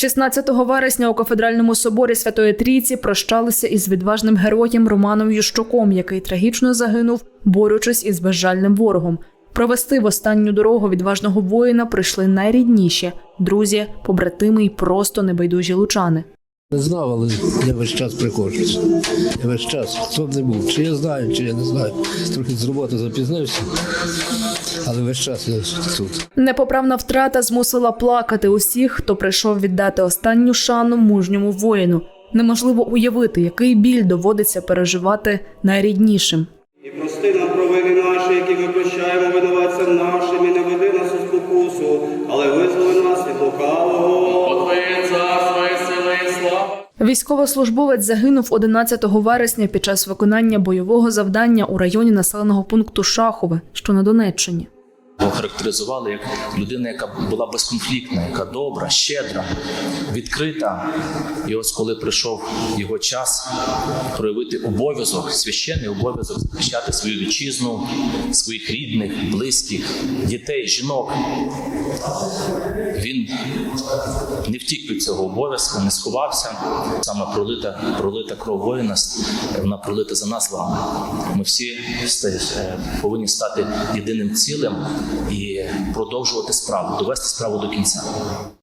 16 вересня у кафедральному соборі Святої Трійці прощалися із відважним героєм Романом Ющуком, який трагічно загинув, борючись із безжальним ворогом. Провести в останню дорогу відважного воїна прийшли найрідніші друзі, побратими й просто небайдужі лучани. Не знав, але я весь час приходжусь. Я весь час, хто б не був. Чи я знаю, чи я не знаю. Трохи з роботи запізнився, але весь час я тут. Непоправна втрата змусила плакати усіх, хто прийшов віддати останню шану мужньому воїну. Неможливо уявити, який біль доводиться переживати найріднішим. І прости нам провини наші, які ми прощаємо винуватцям нашим, і не веди нас у спокусу, але визволи нас від лукавого. Військовослужбовець загинув 11 вересня під час виконання бойового завдання у районі населеного пункту Шахове, що на Донеччині. Характеризували як людина, яка була безконфліктна, яка добра, щедра, відкрита. І ось коли прийшов його час проявити обов'язок, священний обов'язок захищати свою вітчизну, своїх рідних, близьких, дітей, жінок. Він не втік від цього обов'язку, не сховався. Саме пролита, пролита кров воїна, вона пролита за нас вами. Ми всі повинні стати єдиним цілим і продовжувати справу, довести справу до кінця.